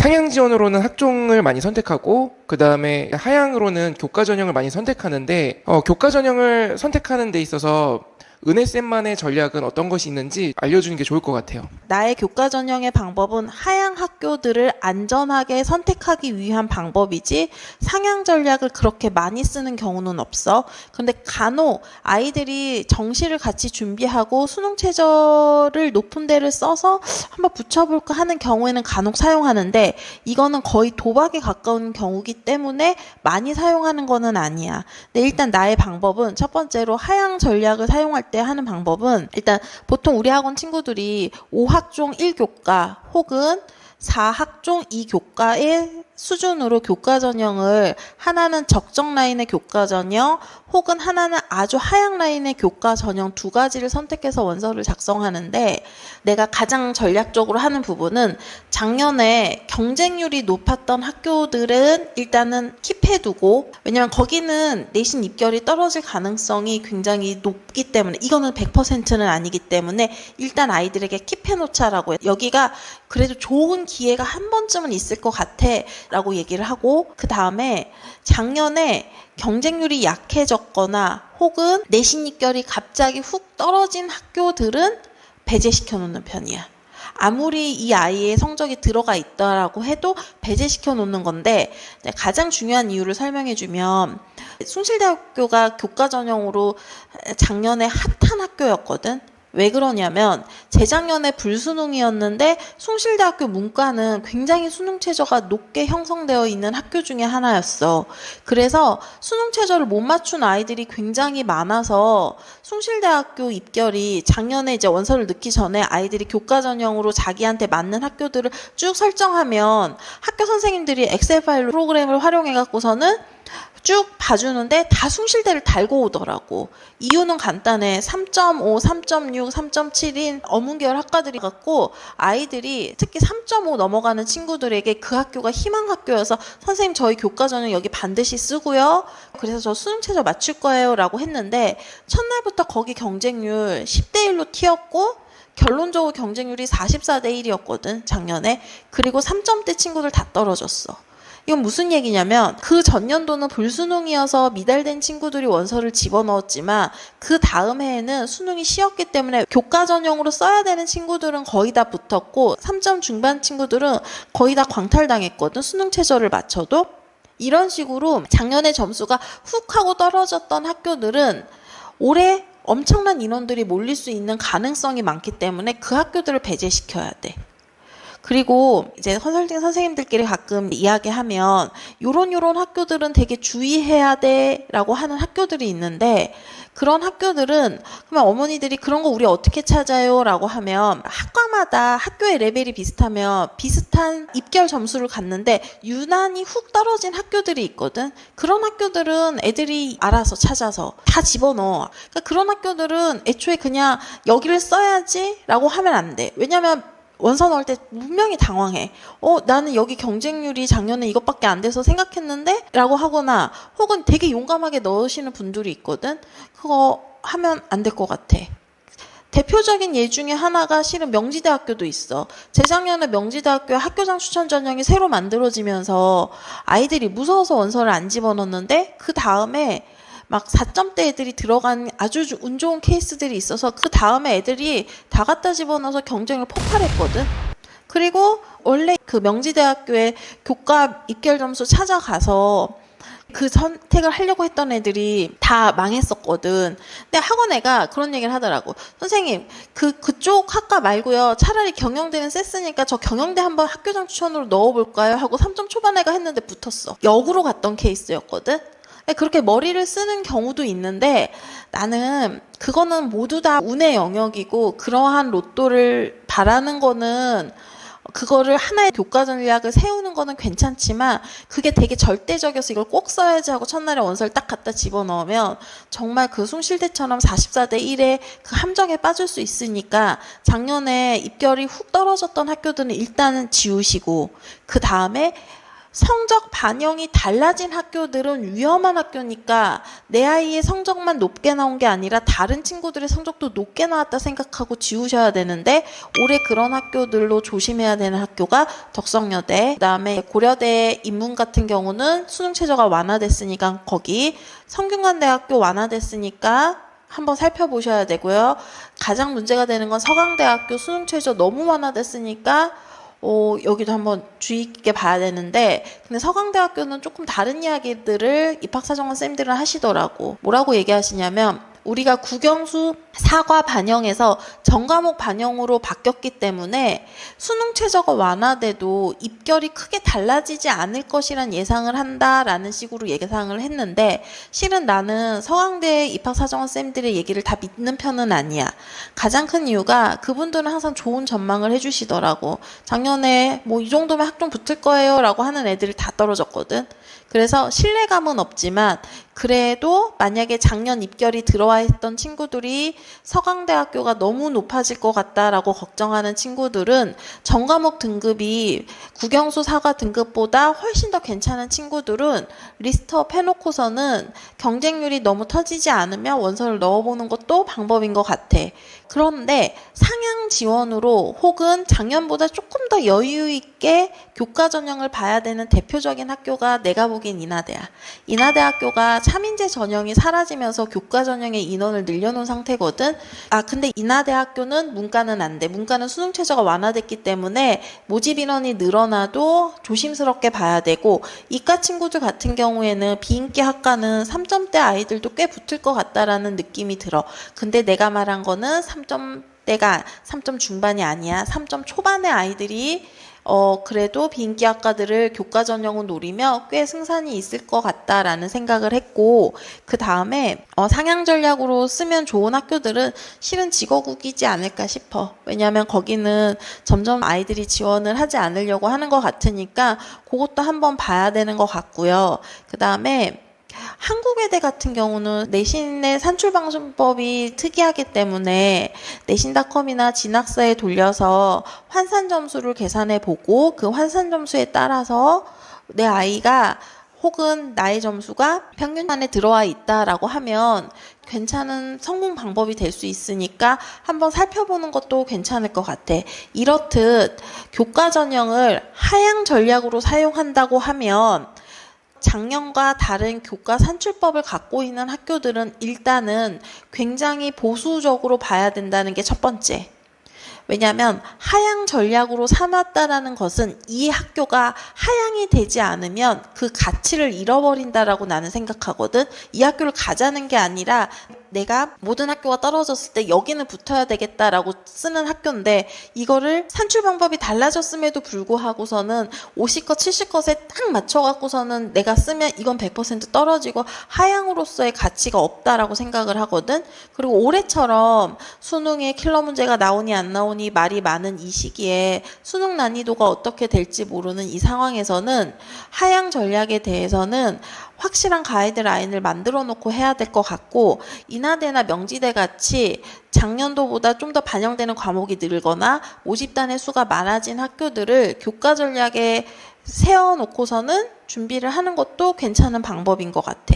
상향 지원으로는 학종을 많이 선택하고 그 다음에 하향으로는 교과 전형을 많이 선택하는데 어, 교과 전형을 선택하는 데 있어서 은혜쌤만의 전략은 어떤 것이 있는지 알려주는 게 좋을 것 같아요. 나의 교과 전형의 방법은 하향 학교들을 안전하게 선택하기 위한 방법이지 상향 전략을 그렇게 많이 쓰는 경우는 없어. 근데 간혹 아이들이 정시를 같이 준비하고 수능 최저를 높은 데를 써서 한번 붙여볼까 하는 경우에는 간혹 사용하는데 이거는 거의 도박에 가까운 경우기 때문에 많이 사용하는 거는 아니야. 근데 일단 나의 방법은 첫 번째로 하향 전략을 사용할 때 하는 방법은 일단 보통 우리 학원 친구들이 5학종 1교과 혹은 4학종 2교과의 수준으로 교과 전형을 하나는 적정 라인의 교과 전형 혹은 하나는 아주 하향 라인의 교과 전형 두 가지를 선택해서 원서를 작성하는데 내가 가장 전략적으로 하는 부분은 작년에 경쟁률이 높았던 학교들은 일단은 킵해두고 왜냐면 거기는 내신 입결이 떨어질 가능성이 굉장히 높기 때문에 이거는 100%는 아니기 때문에 일단 아이들에게 킵해놓자라고. 여기가 그래도 좋은 기회가 한 번쯤은 있을 것 같아 라고 얘기를 하고 그 다음에 작년에 경쟁률이 약해졌거나 혹은 내신 입결이 갑자기 훅 떨어진 학교들은 배제시켜 놓는 편이야. 아무리 이 아이의 성적이 들어가 있다라고 해도 배제시켜 놓는 건데 네, 가장 중요한 이유를 설명해 주면 숭실대학교가 교과 전형으로 작년에 핫한 학교였거든. 왜 그러냐면 재작년에 불수능이었는데 숭실대학교 문과는 굉장히 수능 최저가 높게 형성되어 있는 학교 중에 하나였어. 그래서 수능 최저를 못 맞춘 아이들이 굉장히 많아서 숭실대학교 입결이 작년에 이제 원서를 넣기 전에 아이들이 교과 전형으로 자기한테 맞는 학교들을 쭉 설정하면 학교 선생님들이 엑셀 파일로 프로그램을 활용해 갖고서는 쭉 봐주는데 다 숭실대를 달고 오더라고. 이유는 간단해. 3.5, 3.6, 3.7인 어문계열 학과들이 갖고 아이들이 특히 3.5 넘어가는 친구들에게 그 학교가 희망 학교여서 선생님 저희 교과 전형 여기 반드시 쓰고요. 그래서 저 수능 최저 맞출 거예요. 라고 했는데 첫날부터 거기 경쟁률 10대 1로 튀었고 결론적으로 경쟁률이 44대 1이었거든, 작년에. 그리고 3점대 친구들 다 떨어졌어. 이건 무슨 얘기냐면 그 전년도는 불수능이어서 미달된 친구들이 원서를 집어넣었지만 그 다음 해에는 수능이 쉬었기 때문에 교과 전형으로 써야 되는 친구들은 거의 다 붙었고 3점 중반 친구들은 거의 다 광탈당했거든 수능 최저를 맞춰도 이런 식으로 작년에 점수가 훅 하고 떨어졌던 학교들은 올해 엄청난 인원들이 몰릴 수 있는 가능성이 많기 때문에 그 학교들을 배제시켜야 돼. 그리고 이제 컨설팅 선생님들끼리 가끔 이야기하면 요런 요런 학교들은 되게 주의해야 돼라고 하는 학교들이 있는데 그런 학교들은 그러면 어머니들이 그런 거 우리 어떻게 찾아요라고 하면 학과마다 학교의 레벨이 비슷하면 비슷한 입결 점수를 갔는데 유난히 훅 떨어진 학교들이 있거든. 그런 학교들은 애들이 알아서 찾아서 다 집어넣어. 그러니까 그런 학교들은 애초에 그냥 여기를 써야지라고 하면 안 돼. 왜냐면 원서 넣을 때 분명히 당황해. 어, 나는 여기 경쟁률이 작년에 이것밖에 안 돼서 생각했는데? 라고 하거나, 혹은 되게 용감하게 넣으시는 분들이 있거든? 그거 하면 안 될 것 같아. 대표적인 예 중에 하나가 실은 명지대학교도 있어. 재작년에 명지대학교 학교장 추천 전형이 새로 만들어지면서 아이들이 무서워서 원서를 안 집어넣는데 그 다음에 막 4점대 애들이 들어간 아주 운 좋은 케이스들이 있어서 그 다음에 애들이 다 갖다 집어넣어서 경쟁을 폭발했거든. 그리고 원래 그 명지대학교의 교과 입결 점수 찾아가서 그 선택을 하려고 했던 애들이 다 망했었거든. 근데 학원 애가 그런 얘기를 하더라고. 선생님, 그, 그쪽 학과 말고요. 차라리 경영대는 셌으니까 저 경영대 한번 학교장 추천으로 넣어볼까요? 하고 3점 초반 애가 했는데 붙었어. 역으로 갔던 케이스였거든. 근데 그렇게 머리를 쓰는 경우도 있는데 나는 그거는 모두 다 운의 영역이고 그러한 로또를 바라는 거는 그거를 하나의 교과 전략을 세우는 거는 괜찮지만 그게 되게 절대적이어서 이걸 꼭 써야지 하고 첫날에 원서를 딱 갖다 집어넣으면 정말 그 숭실대처럼 44대 1의 그 함정에 빠질 수 있으니까 작년에 입결이 훅 떨어졌던 학교들은 일단은 지우시고 그 다음에 성적 반영이 달라진 학교들은 위험한 학교니까 내 아이의 성적만 높게 나온 게 아니라 다른 친구들의 성적도 높게 나왔다 생각하고 지우셔야 되는데 올해 그런 학교들로 조심해야 되는 학교가 덕성여대, 그다음에 고려대 인문 같은 경우는 수능 최저가 완화됐으니까 거기 성균관대학교 완화됐으니까 한번 살펴보셔야 되고요. 가장 문제가 되는 건 서강대학교 수능 최저 너무 완화됐으니까 어, 여기도 한번 주의 깊게 봐야 되는데, 근데 서강대학교는 조금 다른 이야기들을 입학사정관 쌤들은 하시더라고. 뭐라고 얘기하시냐면, 우리가 국영수 사과 반영에서 전과목 반영으로 바뀌었기 때문에 수능 최저가 완화돼도 입결이 크게 달라지지 않을 것이란 예상을 한다라는 식으로 예상을 했는데 실은 나는 서강대 입학 사정관 쌤들의 얘기를 다 믿는 편은 아니야. 가장 큰 이유가 그분들은 항상 좋은 전망을 해주시더라고. 작년에 뭐 이 정도면 학종 붙을 거예요라고 하는 애들이 다 떨어졌거든. 그래서 신뢰감은 없지만 그래도 만약에 작년 입결이 들어와 있던 친구들이 서강대학교가 너무 높아질 것 같다라고 걱정하는 친구들은 전과목 등급이 국영수 사과 등급보다 훨씬 더 괜찮은 친구들은 리스트업 해놓고서는 경쟁률이 너무 터지지 않으면 원서를 넣어보는 것도 방법인 것 같아. 그런데 상향 지원으로 혹은 작년보다 조금 더 여유 있게 교과 전형을 봐야 되는 대표적인 학교가 내가 보기엔 인하대야. 인하대학교가 3인제 전형이 사라지면서 교과 전형의 인원을 늘려놓은 상태거든. 아 근데 인하대학교는 문과는 안 돼. 문과는 수능 최저가 완화됐기 때문에 모집 인원이 늘어나도 조심스럽게 봐야 되고 이과 친구들 같은 경우에는 비인기 학과는 3점대 아이들도 꽤 붙을 것 같다라는 느낌이 들어. 근데 내가 말한 거는 3 점대가 3점 중반이 아니야. 3점 초반의 아이들이 어, 그래도 비인기 학과들을 교과 전형을 노리며 꽤 승산이 있을 것 같다라는 생각을 했고, 그 다음에, 어, 상향 전략으로 쓰면 좋은 학교들은 실은 직어국이지 않을까 싶어. 왜냐면 거기는 점점 아이들이 지원을 하지 않으려고 하는 것 같으니까, 그것도 한번 봐야 되는 것 같고요. 그 다음에, 한국외대 같은 경우는 내신의 산출 방법이 특이하기 때문에 내신닷컴이나 진학사에 돌려서 환산 점수를 계산해 보고 그 환산 점수에 따라서 내 아이가 혹은 나의 점수가 평균 안에 들어와 있다라고 하면 괜찮은 성공 방법이 될 수 있으니까 한번 살펴보는 것도 괜찮을 것 같아. 이렇듯 교과 전형을 하향 전략으로 사용한다고 하면 작년과 다른 교과 산출법을 갖고 있는 학교들은 일단은 굉장히 보수적으로 봐야 된다는 게 첫 번째. 왜냐하면 하향 전략으로 삼았다라는 것은 이 학교가 하향이 되지 않으면 그 가치를 잃어버린다라고 나는 생각하거든. 이 학교를 가자는 게 아니라 내가 모든 학교가 떨어졌을 때 여기는 붙어야 되겠다라고 쓰는 학교인데 이거를 산출 방법이 달라졌음에도 불구하고서는 50컷, 70컷에 딱 맞춰갖고서는 내가 쓰면 이건 100% 떨어지고 하향으로서의 가치가 없다라고 생각을 하거든. 그리고 올해처럼 수능에 킬러 문제가 나오니 안 나오니 말이 많은 이 시기에 수능 난이도가 어떻게 될지 모르는 이 상황에서는 하향 전략에 대해서는 확실한 가이드라인을 만들어 놓고 해야 될 것 같고 인하대나 명지대 같이 작년도보다 좀 더 반영되는 과목이 늘거나 모집단의 수가 많아진 학교들을 교과 전략에 세워 놓고서는 준비를 하는 것도 괜찮은 방법인 것 같아.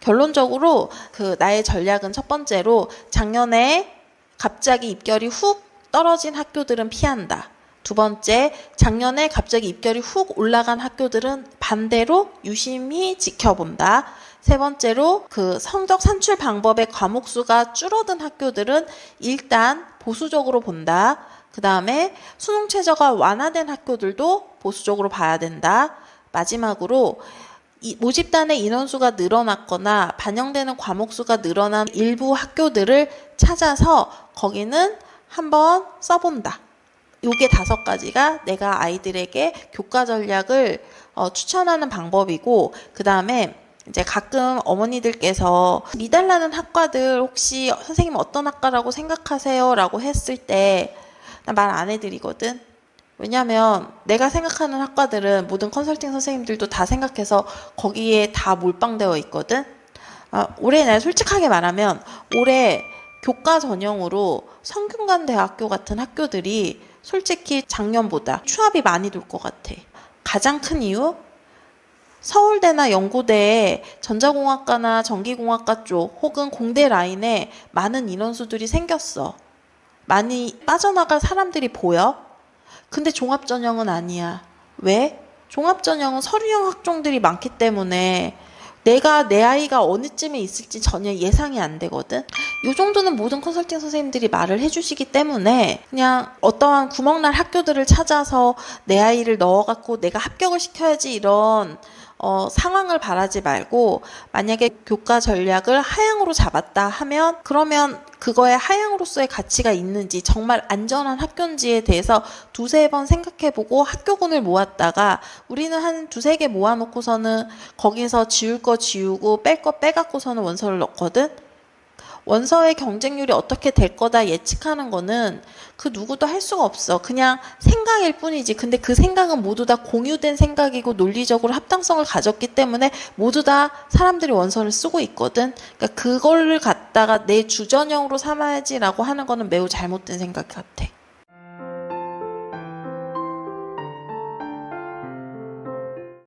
결론적으로 그 나의 전략은 첫 번째로 작년에 갑자기 입결이 훅 떨어진 학교들은 피한다. 두 번째, 작년에 갑자기 입결이 훅 올라간 학교들은 반대로 유심히 지켜본다. 세 번째로 그 성적 산출 방법의 과목 수가 줄어든 학교들은 일단 보수적으로 본다. 그 다음에 수능 최저가 완화된 학교들도 보수적으로 봐야 된다. 마지막으로 이 모집단의 인원수가 늘어났거나 반영되는 과목 수가 늘어난 일부 학교들을 찾아서 거기는 한번 써본다. 요게 다섯 가지가 내가 아이들에게 교과 전략을 어, 추천하는 방법이고 그 다음에 이제 가끔 어머니들께서 미달라는 학과들 혹시 선생님 어떤 학과라고 생각하세요? 라고 했을 때나말안 해드리거든. 왜냐면 내가 생각하는 학과들은 모든 컨설팅 선생님들도 다 생각해서 거기에 다 몰빵되어 있거든. 아, 올해 내가 솔직하게 말하면 올해 교과 전형으로 성균관 대학교 같은 학교들이 솔직히 작년보다 추합이 많이 돌 것 같아. 가장 큰 이유 서울대나 연고대에 전자공학과나 전기공학과 쪽 혹은 공대 라인에 많은 인원수들이 생겼어. 많이 빠져나갈 사람들이 보여? 근데 종합전형은 아니야. 왜? 종합전형은 서류형 학종들이 많기 때문에 내가 내 아이가 어느쯤에 있을지 전혀 예상이 안 되거든. 요 정도는 모든 컨설팅 선생님들이 말을 해주시기 때문에 그냥 어떠한 구멍날 학교들을 찾아서 내 아이를 넣어갖고 내가 합격을 시켜야지 이런 어, 상황을 바라지 말고 만약에 교과 전략을 하향으로 잡았다 하면 그러면 그거에 하향으로서의 가치가 있는지 정말 안전한 학교인지에 대해서 두세 번 생각해보고 학교군을 모았다가 우리는 한 두세 개 모아놓고서는 거기서 지울 거 지우고 뺄 거 빼갖고서는 원서를 넣거든. 원서의 경쟁률이 어떻게 될 거다 예측하는 거는 그 누구도 할 수가 없어. 그냥 생각일 뿐이지. 근데 그 생각은 모두 다 공유된 생각이고 논리적으로 합당성을 가졌기 때문에 모두 다 사람들이 원서를 쓰고 있거든. 그러니까 그거를 갖다가 내 주전형으로 삼아야지라고 하는 거는 매우 잘못된 생각 같아.